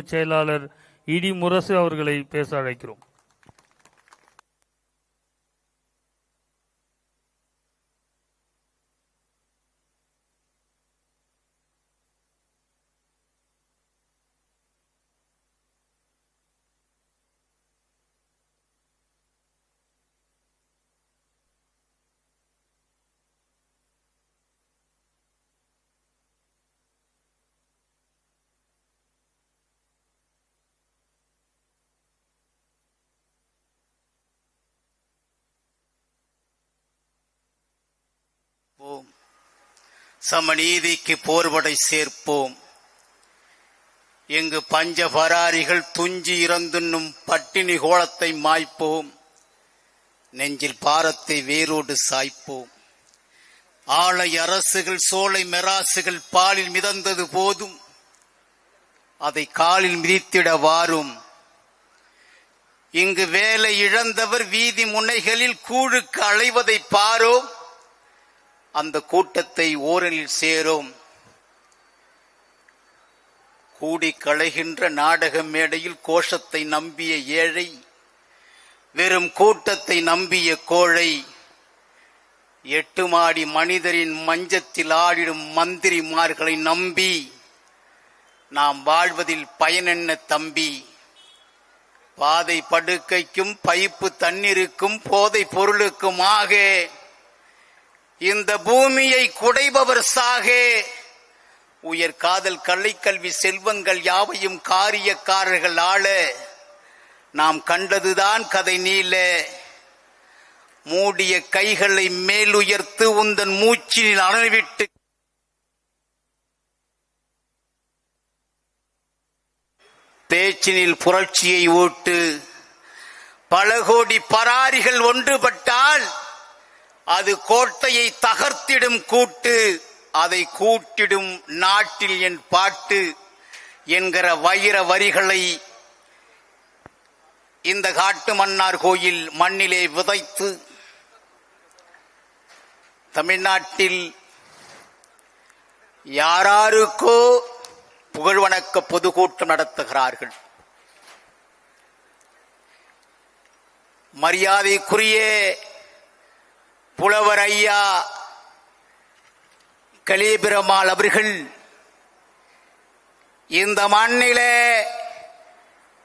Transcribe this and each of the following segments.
செயலாளர் இடி முரசு அவர்களை பேச அழைக்கிறோம். சமநீதிக்கு போர்படை சேர்ப்போம். எங்கு பஞ்ச பராரிகள் துஞ்சி இறந்துண்ணும் பட்டினி கோலத்தை மாய்ப்போம். நெஞ்சில் பாரத்தை வேரோடு சாய்ப்போம். ஆலை அரசுகள் சோலை மெராசுகள் பாலில் மிதந்தது போதும். அதை காலில் மிதித்திட வாரும். இங்கு வேலை இழந்தவர் வீதி முனைகளில் கூழுக்கு அலைவதை பாரோம். அந்த கூட்டத்தை ஓரலில் சேரும். கூடி களைகின்ற நாடக மேடையில் கோஷத்தை நம்பிய ஏழை வெறும் கூட்டத்தை நம்பிய கோழை எட்டு மாடி மனிதரின் மஞ்சத்தில் ஆடிடும் மந்திரிமார்களை நம்பி நாம் வாழ்வதில் பயனென்ன தம்பி? பாதை படுக்கைக்கும் பைப்பு தண்ணீருக்கும் போதை பொருளுக்குமாக இந்த பூமியை குடைபவர் சாகே. உயர் காதல் கல்வி செல்வங்கள் யாவையும் காரியக்காரர்கள் ஆள. நாம் கண்டதுதான் கதை நீல மூடிய கைகளை மேலுயர்த்து உந்தன் மூச்சினில் அணைவிட்டு பேச்சினில் புரட்சியை ஊட்டு. பல கோடி பராரிகள் ஒன்றுபட்டால் அது கோட்டையை தகர்த்திடும் கூட்டு அதை கூட்டிடும் நாட்டில் என் பாட்டு என்கிற வைர வரிகளை இந்த காட்டு மன்னார் கோயில் மண்ணிலே விதைத்து தமிழ்நாட்டில் யாராருக்கோ புகழ்வணக்க பொதுக்கூட்டம் நடத்துகிறார்கள். மரியாதைக்குரிய புலவர் ஐயா கலிபிரமால் அவர்கள் இந்த மண்ணிலே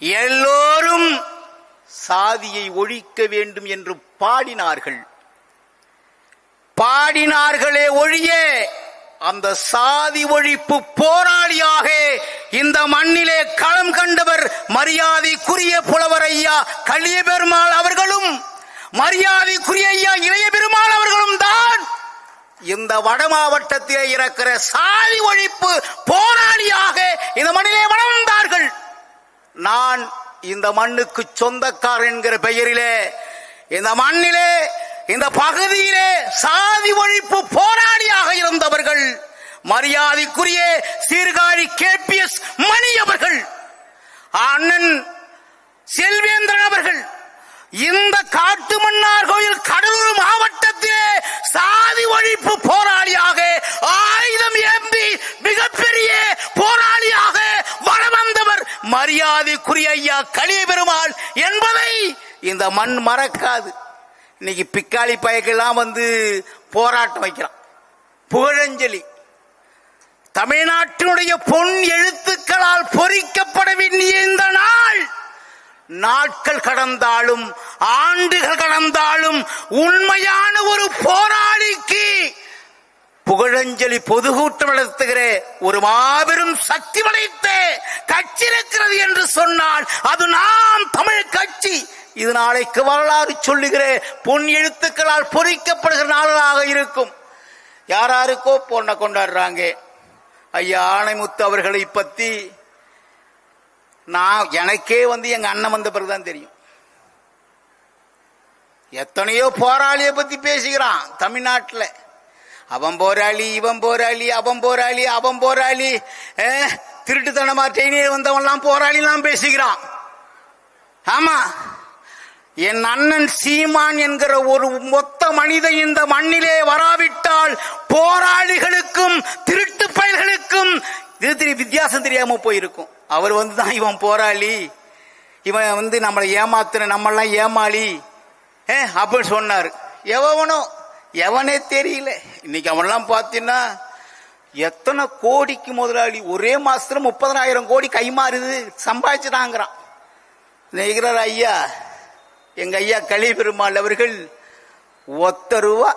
எல்லோரும் சாதியை ஒழிக்க வேண்டும் என்று பாடினார்கள். பாடினார்களே ஒழிய அந்த சாதி ஒழிப்பு போராளியாக இந்த மண்ணிலே களம் கண்டவர் மரியாதைக்குரிய புலவர் ஐயா கலியபெருமாள் அவர்களும் மரியாதைக்குரிய ஐயா இளைய பெருமாள் அவர்களும் தான் இந்த வட மாவட்டத்திலே இருக்கிற சாதி ஒழிப்பு போராளியாக இந்த மண்ணிலே வளர்ந்தார்கள். நான் இந்த மண்ணுக்கு சொந்தக்காரன் என்கிற பெயரிலே இந்த மண்ணிலே இந்த பகுதியிலே சாதி ஒழிப்பு போராளியாக இருந்தவர்கள் மரியாதைக்குரிய Sirkazhi K P S Mani அவர்கள் அண்ணன் செல்வேந்திரன் அவர்கள் இந்த காட்டு மன்னார் கோயில் கடலூர் மாவட்டத்திலே சாதி ஒழிப்பு போராளியாக ஆயுதம் ஏந்தி மிகப்பெரிய போராளியாக வளம் வந்தவர் மரியாதைக்குரிய ஐயா களிய பெருமாள் என்பதை இந்த மண் மறக்காது. இன்னைக்கு பிக்காளி பயக்கெல்லாம் வந்து போராட்டம் வைக்கிறான். புகழஞ்சலி. தமிழ்நாட்டினுடைய பொன் எழுத்துக்களால் பொறிக்கப்பட வேண்டிய இந்த நாள். நாட்கள் கடந்தாலும் ஆண்டுகள் கடந்தாலும் உண்மையான ஒரு போராளிக்கு புகழஞ்சலி பொதுக்கூட்டம் நடத்துகிற ஒரு மாபெரும் சக்தி படைத்த கட்சி இருக்கிறது என்று சொன்னால் அது நாம் தமிழ் கட்சி. இது நாளைக்கு வரலாறு சொல்லுகிற பொன் எழுத்துக்களால் பொறிக்கப்படுகிற நாளாக இருக்கும். யாராருக்கோ பொண்ணை கொண்டாடுறாங்க. ஐயா ஆணைமுத்து அவர்களை பத்தி நான் எனக்கே வந்து எங்க அண்ணன் வந்த பிறகுதான் தெரியும். எத்தனையோ போராளிய பத்தி பேசுகிறான் தமிழ்நாட்டில். அவன் போராளி இவன் போராளி அவன் போராளி அவன் போராளி. திருட்டுத்தனமா ட்ரெயினில் வந்தவன்லாம் போராளிலாம் பேசுகிறான். ஆமா. என் அண்ணன் சீமான் என்கிற ஒரு மொத்த மனிதன் இந்த மண்ணிலே வராவிட்டால் போராளிகளுக்கும் திருட்டு பயல்களுக்கும் இது வித்தியாசம் தெரியாம போயிருக்கும். அவர் வந்து தான் இவன் போராளி. இவன் வந்து நம்மளை ஏமாத்துன நம்மளாம் ஏமாளி. அப்படின்னு சொன்னார். எவனோ எவனே தெரியல. இன்னைக்கு அவன்லாம் பார்த்தீங்கன்னா எத்தனை கோடிக்கு முதலாளி ஒரே மாசத்துல முப்பதனாயிரம் கோடி கைமாறுது சம்பாதிச்சுட்டாங்கிறான். நெய்கிறார் ஐயா எங்க ஐயா களி பெருமாள் அவர்கள் ஒத்த ரூபா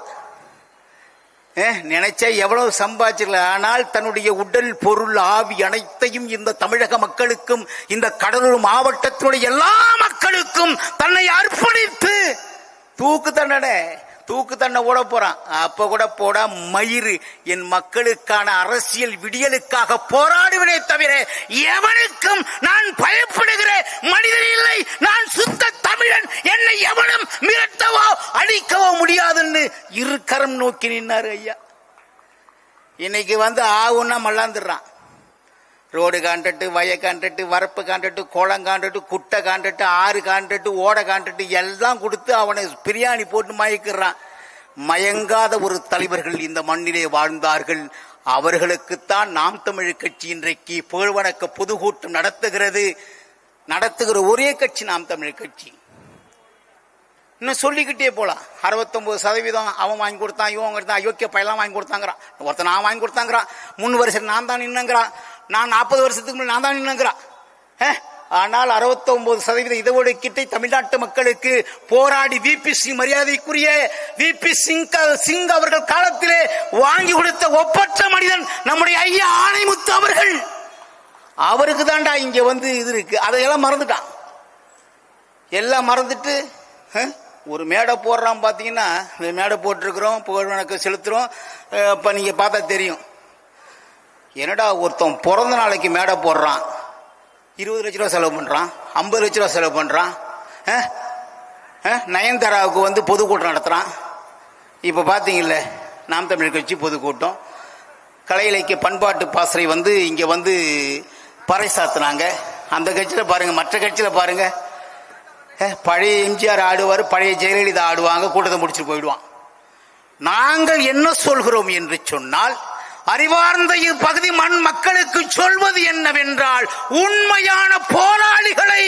ஏ, நினைச்சா எவ்வளவு சம்பாதிச்சிடலாம் ஆனால் தன்னுடைய உடல் பொருள் ஆவி அனைத்தையும் இந்த தமிழக மக்களுக்கும் இந்த கடலூர் மாவட்டத்தினுடைய எல்லா மக்களுக்கும் தன்னை அர்ப்பணித்து தூக்கு தண்டனை. தூக்கு தண்டனை ஓட போறான். அப்ப கூட போடா மயிறு. என் மக்களுக்கான அரசியல் விடியலுக்காக போராடுவதே தவிர எவனுக்கும் நான் பயப்படுகிற மனிதன் இல்லை. நான் சுத்த தமிழன். என்னை எவனும் மிரட்டவோ அழிக்கவோ முடியாதுன்னு இரு கரம் நோக்கி நின்னாரு ஐயா. இன்னைக்கு வந்து ஆகுன்னா மல்லாந்துடுறான். ரோடு காண்ட்ரட்டு வய காண்ட்ரட்டு வரப்பு காண்ட்ரட்டு குளம் காண்ட்ரட்டு குட்டை காண்ட்ரட்டு ஆறு காண்ட்ரட்டு ஓட காண்ட்ரட்டு எல்லாம் கொடுத்து அவனை பிரியாணி போட்டு மயக்கிறான். மயங்காத ஒரு தலைவர்கள் இந்த மண்ணிலே வாழ்ந்தார்கள். அவர்களுக்குத்தான் நாம் தமிழ் கட்சி இன்றைக்கு புகழ்வணக்க பொதுக்கூட்டம் நடத்துகிறது. நடத்துகிற ஒரே கட்சி நாம் தமிழ் கட்சி. இன்னும் சொல்லிக்கிட்டே போலாம். அறுபத்தொம்பது சதவீதம் அவன் வாங்கி கொடுத்தான் இவன் கொடுத்தான் அயோக்கிய பயலாம் வாங்கி கொடுத்தாங்கிறான். ஒருத்தன் நான் வாங்கி கொடுத்தாங்கிறான். முன் வருஷம் நான் தான் நின்னுங்கிறான். நான் நாற்பது வருஷத்துக்கு முன்னாடி நான் தான் நின்னுங்கிறான் ஆனால் 69% சதவீத இடஒதுக்கீட்டை தமிழ்நாட்டு மக்களுக்கு போராடி விபி சிங் மரியாதைக்குரிய விபி சிங் சிங் அவர்கள் காலத்திலே வாங்கி கொடுத்த ஒப்பற்ற மனிதன் நம்முடைய ஐயா ஆணைமுத்து அவர்கள். அவருக்கு தான்டா இங்க வந்து இது இருக்கு. அதையெல்லாம் மறந்துட்டான். எல்லாம் மறந்துட்டு ஒரு மேடை போடுறான் பார்த்தீங்கன்னா இந்த மேடை போட்டிருக்கிறோம் புகழ் வணக்கம் செலுத்துறோம் இப்போ நீங்கள் பார்த்தா தெரியும். என்னடா ஒருத்தன் பிறந்த நாளைக்கு மேடை போடுறான்? இருபது லட்ச ரூபா செலவு பண்ணுறான் ஐம்பது லட்ச ரூபா செலவு பண்ணுறான் நயன்தாராவுக்கு வந்து பொதுக்கூட்டம் நடத்துகிறான் இப்போ பார்த்தீங்கல்ல நாம் தமிழ் கட்சி பொதுக்கூட்டம். கலை இலக்கிய பண்பாட்டு பாசறை வந்து இங்கே வந்து பறைசாத்துனாங்க. அந்த கட்சியில் பாருங்கள் மற்ற கட்சியில் பாருங்கள் பழைய எம்ஜிஆர் ஆடுவார் பழைய ஜெயலலிதா ஆடுவாங்க கூட்டத்தை முடிச்சுட்டு போயிடுவான். நாங்கள் என்ன சொல்கிறோம் என்று சொன்னால் அறிவார்ந்த இப்பகுதி மண் மக்களுக்கு சொல்வது என்னவென்றால் உண்மையான போராளிகளை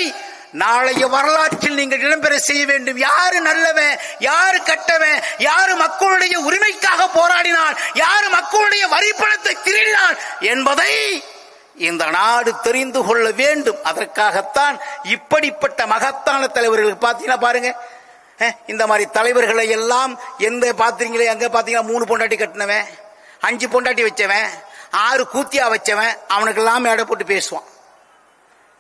நாளைய வரலாற்றில் நீங்கள் இடம்பெற செய்ய வேண்டும். யாரு நல்லவன் யாரு கட்டவன் யாரு மக்களுடைய உரிமைக்காக போராடினான் யாரு மக்களுடைய வரி பணத்தை திருடினான் என்பதை இந்த நாடு தெரிந்து கொள்ள வேண்டும். அதற்காகத்தான் இப்படிப்பட்ட மகத்தான தலைவர்கள் பார்த்தீங்கன்னா பாருங்க. இந்த மாதிரி தலைவர்களை எல்லாம் எந்த பாத்தீங்களே அங்கே பாத்தீங்கன்னா மூணு பொண்டாட்டி கட்டினவன். அஞ்சு பொண்டாட்டி வச்சவன் ஆறு கூத்தியா வச்சவன் அவனுக்கெல்லாம் மேடை போட்டு பேசுவான்.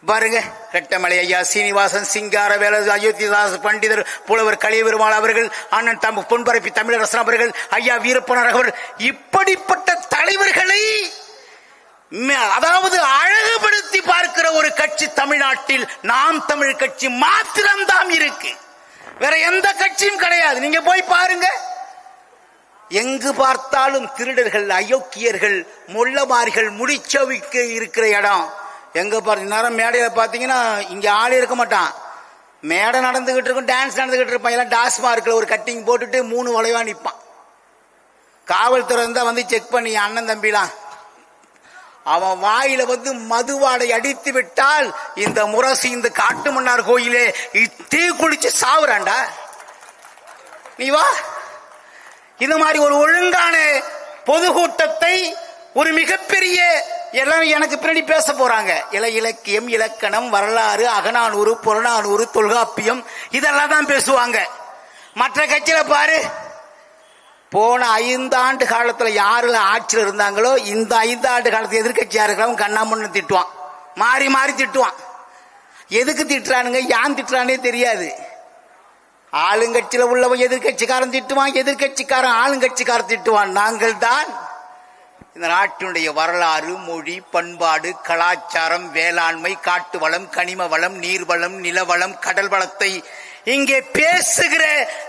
பாருங்க ரெட்டமலை ஐயா சீனிவாசன் சிங்கார வேல அயோத்திதாஸ் பண்டிதர் புலவர் கலியபெருமாள் அவர்கள் அண்ணன் தம் பொன்பரப்பி தமிழரசன் அவர்கள் ஐயா வீரப்பனர் அவர்கள் இப்படிப்பட்ட தலைவர்களை அதாவது அழகுபடுத்தி பார்க்கிற ஒரு கட்சி தமிழ்நாட்டில் நாம் தமிழ் கட்சி மாத்திரம்தான் இருக்கு. வேற எந்த கட்சியும் கிடையாது. நீங்க போய் பாருங்க. எங்கு பார்த்தாலும் திருடர்கள் அயோக்கியர்கள் முள்ளமாரிகள் முடிச்சவிக்க இருக்கிற இடம். எங்க பார்த்து நேரம் மேடையில் பார்த்தீங்கன்னா இங்க ஆளே இருக்க மாட்டான். மேடை நடந்துகிட்டு இருக்கும் டான்ஸ் நடந்துகிட்டு இருப்பான். எல்லாம் டாஸ்மார்க்ல ஒரு கட்டிங் போட்டுட்டு மூணு வளைவா நிற்பான் காவல்துறை இருந்தா வந்து செக் பண்ணி அண்ணன் தம்பிலாம். அவன் வாயில வந்து மதுவாடை அடித்து விட்டால் இந்த முரசு இந்த காட்டு மன்னார் கோயிலே தீ குளிச்சு சாவுறான்டா. நீ வா. இது மாதிரி ஒரு ஒழுங்கான பொதுக்கூட்டத்தை ஒரு மிகப்பெரிய எல்லாம் எனக்கு பின்னாடி பேச போறாங்க. இல இலக்கியம் இலக்கணம் வரலாறு அகநானூறு புறநானூறு தொல்காப்பியம் இதெல்லாம் தான் பேசுவாங்க. மற்ற கட்சியில பாரு போன ஐந்தாண்டு காலத்துல யாரு ஆட்சியில் இருந்தாங்களோ இந்த ஐந்தாண்டு காலத்து எதிர்கட்சியா இருக்கிறவன் கண்ணாமண்ணு திட்டுவான். மாறி மாறி திட்டுவான். எதுக்கு திட்டுறானுங்க யான் திட்டுறானே தெரியாது. ஆளுங்கட்சியில உள்ளவன் எதிர்கட்சிக்காரன் திட்டுவான் எதிர்கட்சிக்காரன் ஆளுங்கட்சிக்காரன் திட்டுவான். நாங்கள் தான் இந்த நாட்டினுடைய வரலாறு மொழி பண்பாடு கலாச்சாரம் வேளாண்மை காட்டு வளம் கனிம வளம் நீர்வளம் நிலவளம் கடல் வளத்தை இங்கே பேசுகிற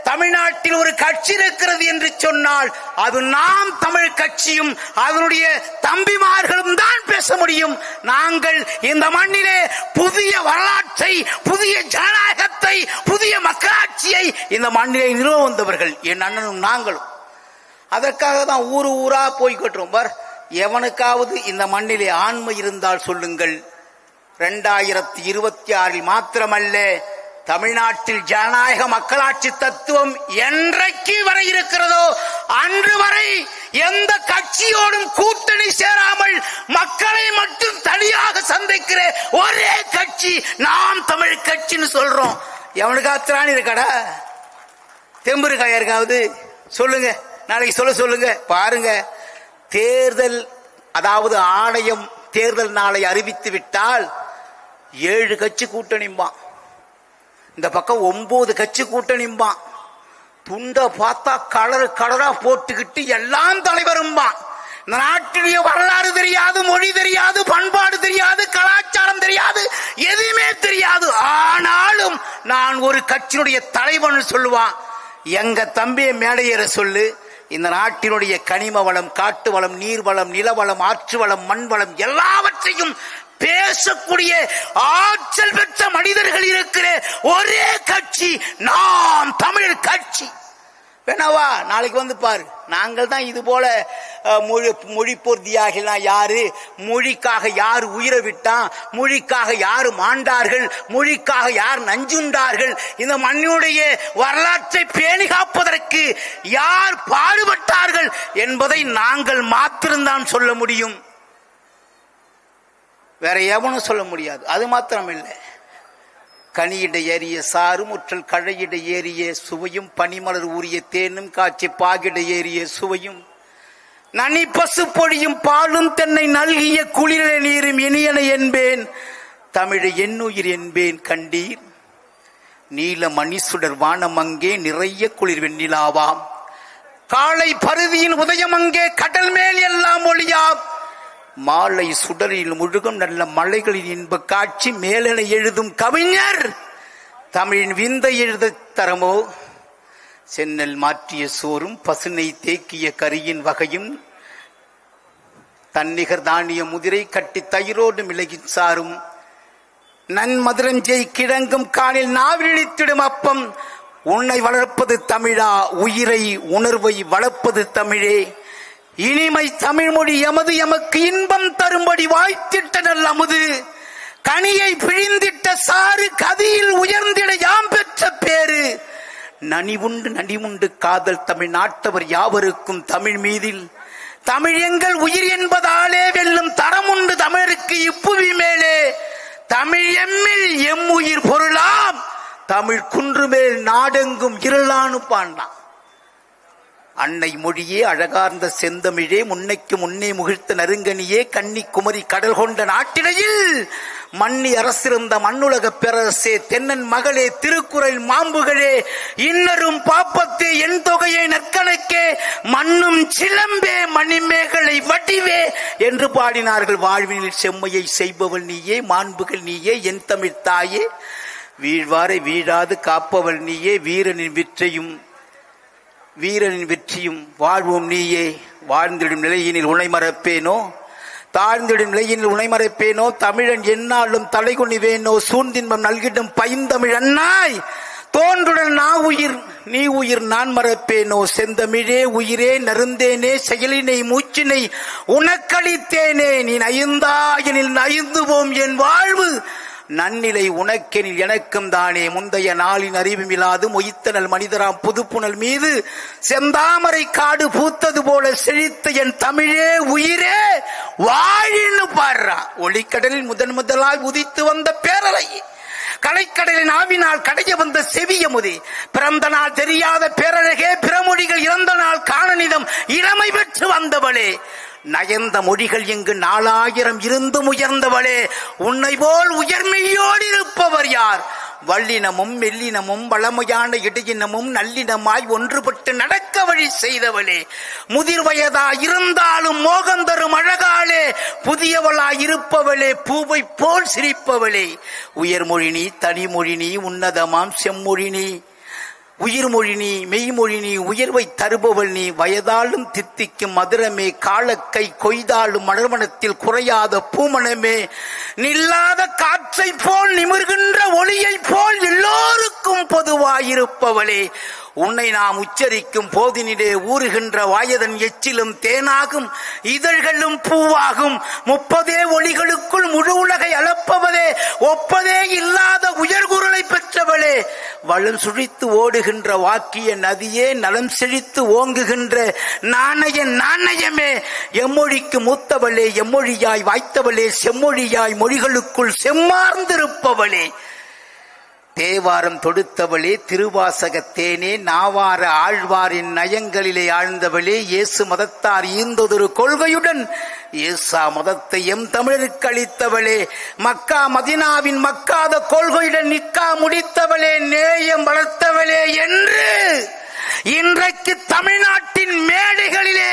தமிழ்நாட்டில் ஒரு கட்சி இருக்கிறது என்று சொன்னால் அது நாம் தமிழ் கட்சியும் அதனுடைய தம்பிமார்களும் தான் பேச முடியும். நாங்கள் இந்த மண்ணிலே புதிய வரலாற்றை புதிய ஜனநாயகத்தை புதிய மக்களாட்சியை இந்த மண்ணிலே நிறுவ வந்தவர்கள் என் அண்ணனும் நாங்களும். அதற்காக தான் ஊரு ஊரா போய் கட்டுறோம் பார் எவனுக்காவது இந்த மண்ணிலே ஆண்மை இருந்தால் சொல்லுங்கள். ரெண்டாயிரத்தி இருபத்தி ஆறில் மாத்திரமல்ல தமிழ்நாட்டில் ஜனநாயக மக்களாட்சி தத்துவம் என்றைக்கு வரை இருக்கிறதோ அன்று வரை எந்த கட்சியோடும் கூட்டணி சேராமல் மக்களை மட்டும் தனியாக சந்திக்கிற ஒரே கட்சி நாம் தமிழ் கட்சின்னு சொல்றோம். எவனுக்கா திராணி இருக்கடா? தெம்பு இருக்கா யாருக்காவது சொல்லுங்க. நாளைக்கு சொல்ல சொல்லுங்க. பாருங்க. தேர்தல் அதாவது ஆணையம் தேர்தல் நாளை அறிவித்து விட்டால் ஏழு கட்சி கூட்டணிம்பான். இந்த பக்கம் ஒன்பது கட்சி கூட்டணிம்பான் துண்டை பார்த்தா கலரு கலரா போட்டுக்கிட்டு எல்லாம் தலைவரும்பான். இந்த நாட்டினுடைய வரலாறு தெரியாது மொழி தெரியாது பண்பாடு தெரியாது கலாச்சாரம் தெரியாது எதுவுமே தெரியாது. ஆனாலும் நான் ஒரு கட்சியினுடைய தலைவன் சொல்லுவான். எங்க தம்பியை மேடையேற சொல்லு. இந்த நாட்டினுடைய கனிம வளம் காட்டு வளம் நீர் வளம் நிலவளம் ஆற்று வளம் மண் வளம் எல்லாவற்றையும் பேசக்கூடிய ஆற்றல் பெற்ற மனிதர்கள் இருக்கிற ஒரே கட்சி நாம் தமிழ் கட்சி. வேணாவா? நாளைக்கு வந்து பாரு. நாங்கள் தான் இது போல மொழி மொழி மொழிப்போர் தியாகிலாம் யாரு? மொழிக்காக யார் உயிரை விட்டான்? மொழிக்காக யார் மாண்டார்கள்? மொழிக்காக யார் நஞ்சுண்டார்கள்? இந்த மண்ணுடைய வரலாற்றை பேணி காப்பதற்கு யார் பாடுபட்டார்கள் என்பதை நாங்கள் மாத்திரம்தான் சொல்ல முடியும். வேற எவனும் சொல்ல முடியாது. அது மாத்திரம் இல்லை கனியிட ஏறிய சாறு முற்றல் கழையிட ஏறிய சுவையும் பனிமலர் ஊறிய தேனும் காய்ச்சி பாகிட ஏறிய சுவையும் நனி பசு பொழியும் பாலும் தென்னை நல்கிய குளிர நீரும் இனியன என்பேன். தமிழை எண்ணுயிர் என்பேன் கண்டீர். நீல மணிசுடர் வானம் அங்கே நிறைய குளிர் வெண்ணிலாவாம். காலை பருதியின் உதயம் அங்கே கடல் மேல் எல்லாம் ஒளியாம். மாலை சுடரில் முழுகும் நல்ல மலைகளின் இன்ப காட்சி மேலென எழுதும் கவிஞர் தமிழின் விந்தை எழுத தரமோ? சென்னல் மாற்றிய சோறும் பசுனை தேக்கிய கரியின் வகையும் தன்னிகர் தானிய முதிரை கட்டி தயிரோடு மிளகின் சாரும் நன்மதுரஞ்செய் கிழங்கும் காலில் நாவிழித்திடும் அப்பம். உன்னை வளர்ப்பது தமிழா? உயிரை உணர்வை வளர்ப்பது தமிழே. இனிமை தமிழ்மொழி எமது எமக்கு இன்பம் தரும்படி வாய்த்திட்ட நல்ல அமுது. கனியை பிழிந்திட்ட சாறு கதியில் உயர்ந்திட யாம் பெற்ற பேரு நனிவுண்டு நனிவுண்டு காதல் தமிழ் நாட்டவர் யாவருக்கும் தமிழ் மீதில். தமிழ் எங்கள் உயிர் என்பதாலே வெல்லும் தரமுண்டு தமிழருக்கு இப்புவி மேலே. தமிழ் எம்மில் எம் உயிர் பொருளாம். தமிழ் குன்றுமேல் நாடெங்கும் இருளானு பாண்டான் அன்னை மொழியே அழகார்ந்த செந்தமிழே முன்னைக்கு முன்னே முகிழ்த்த நருங்கனியே கன்னி குமரி கடல் கொண்ட நாட்டிடையில் மன்னி அரசிருந்த மண்ணுலக பேரரசே தென்னன் மகளே திருக்குறள் மாம்புகளே இன்னரும் பாப்பத்தே என் தொகையை நற்கணக்கே மண்ணும் சிலம்பே மணிமேகலை வடிவே என்று பாடினார்கள். வாழ்வினில் செம்மையை செய்பவள் நீயே மாண்புகள் நீயே என் தமிழ் தாயே. வீழ்வாரை வீழாது காப்பவள் நீயே வீரனின் விற்றையும் வீரனின் வெற்றியும் வாழ்வோம் நீயே. வாழ்ந்திடும் நிலையினில் உனைமறப்பேனோ தாழ்ந்திடும் நிலையினில் உனை மறப்பேனோ? தமிழன் எந்நாளும் தலைகுனிவேனோ சூழ்ந்தின்பம் நல்கிடும் பைந்தமிழன்னாய் தோன்றுடன் நா உயிர் நீ உயிர் நான் மறப்பேனோ? செந்தமிழே உயிரே நருந்தேனே செயலினை மூச்சினை உனக்களித்தேனே. நீ நயுந்தாயனில் நயந்துவோம் என் வாழ்வு. நன்னிலை உனக்கெனில் எனக்கும் தானே. முந்தைய நாளின் அறிவுமில்லாது மொய்த்தனல் மனிதராம் புதுப்புணல் மீது செந்தாமரை காடு பூத்தது போல செழித்த என் தமிழே உயிரே வாழின்னு பாடுறான் ஒளிக்கடலில் முதன் முதலாய் உதித்து வந்த பேரலை. கலைக்கடலின் ஆவினால் கடைய வந்த செவியமுதே பிறந்த நாள் தெரியாத பேரழகே பிறமொழிகள் இறந்த நாள் காணனிதம் இளமை பெற்று வந்தவளே. நயந்த மொழிகள் இங்கு நாலாயிரம் இருந்தும் உயர்ந்தவளே. உன்னை போல் உயர்மையோடு இருப்பவர் யார்? வல்லினமும் மெல்லினமும் வளமையான இடையினமும் நல்லினமாய் ஒன்றுபட்டு நடக்க வழி செய்தவளே. முதிர் வயதா இருந்தாலும் மோகந்தரும் அழகாளே புதியவளாய் இருப்பவளே பூவை போல் சிரிப்பவளே. உயர்மொழி நீ தனிமொழி நீ உன்னதமாம் செம்மொழி நீ. உயிர்மொழி நீ மெய்மொழி நீ உயர்வை தருபவள் நீ வயதாலும் தித்திக்கும் மதுரமே காலக்கை கொய்தாலும் மலர்மணத்தில் குறையாத பூமணமே நில்லாத காற்றை போல் நிமிர்கின்ற ஒளியை போல் எல்லோருக்கும் பொதுவாயிருப்பவளே. உன்னை நாம் உச்சரிக்கும் போதினிலே ஊறுகின்ற வாயதன் எச்சிலும் தேனாகும் இதழ்களும் பூவாகும். முப்பதே ஒளிகளுக்குள் முழு உலகை அளப்பவளே ஒப்பதே இல்லாத உயர்குரலை பெற்றவளே. வளம் சுழித்து ஓடுகின்ற வாக்கிய நதியே நலம் செழித்து ஓங்குகின்ற நாணய நாணயமே. எம்மொழிக்கு மூத்தவளே எம்மொழியாய் வாய்த்தவளே செம்மொழியாய் மொழிகளுக்குள் செம்மார்ந்திருப்பவளே. தேவாரம் தொடுத்தவளே திருவாசகத்தேனே நாவார ஆழ்வாரின் நயங்களிலே ஆழ்ந்தவளே இயேசு மதத்தார் ஈந்ததொரு கொள்கையுடன் இயேசா மதத்தை எம் தமிழருக்கு அளித்தவளே மக்கா மதினாவின் மக்காத கொள்கையுடன் நிக்கா முடித்தவளே நேயம் வளர்த்தவளே என்று இன்றைக்கு தமிழ்நாட்டின் மேடைகளிலே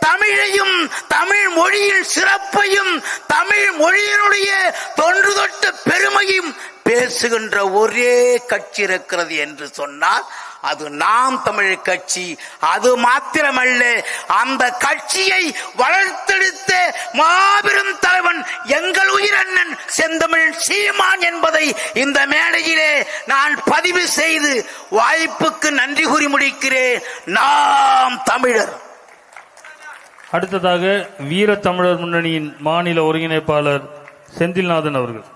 தமிழையும் தமிழ் மொழியின் சிறப்பையும் தமிழ் மொழியினுடைய தொன்று தொட்ட பெருமையும் பேசுகின்ற ஒரே கட்சி இருக்கிறது என்று சொன்னால் அது நாம் தமிழ் கட்சி. அது மாத்திரமல்ல அந்த கட்சியை வளர்த்தெடுத்த மாபெரும் தலைவன் எங்கள் உயிரண்ணன் செந்தமிழ் சீமான் என்பதை இந்த மேடையிலே நான் பதிவு செய்து வாய்ப்புக்கு நன்றி கூறி முடிக்கிறேன். நாம் தமிழர். அடுத்ததாக வீர தமிழர் முன்னணியின் மாநில ஒருங்கிணைப்பாளர் செந்தில்நாதன் அவர்கள்.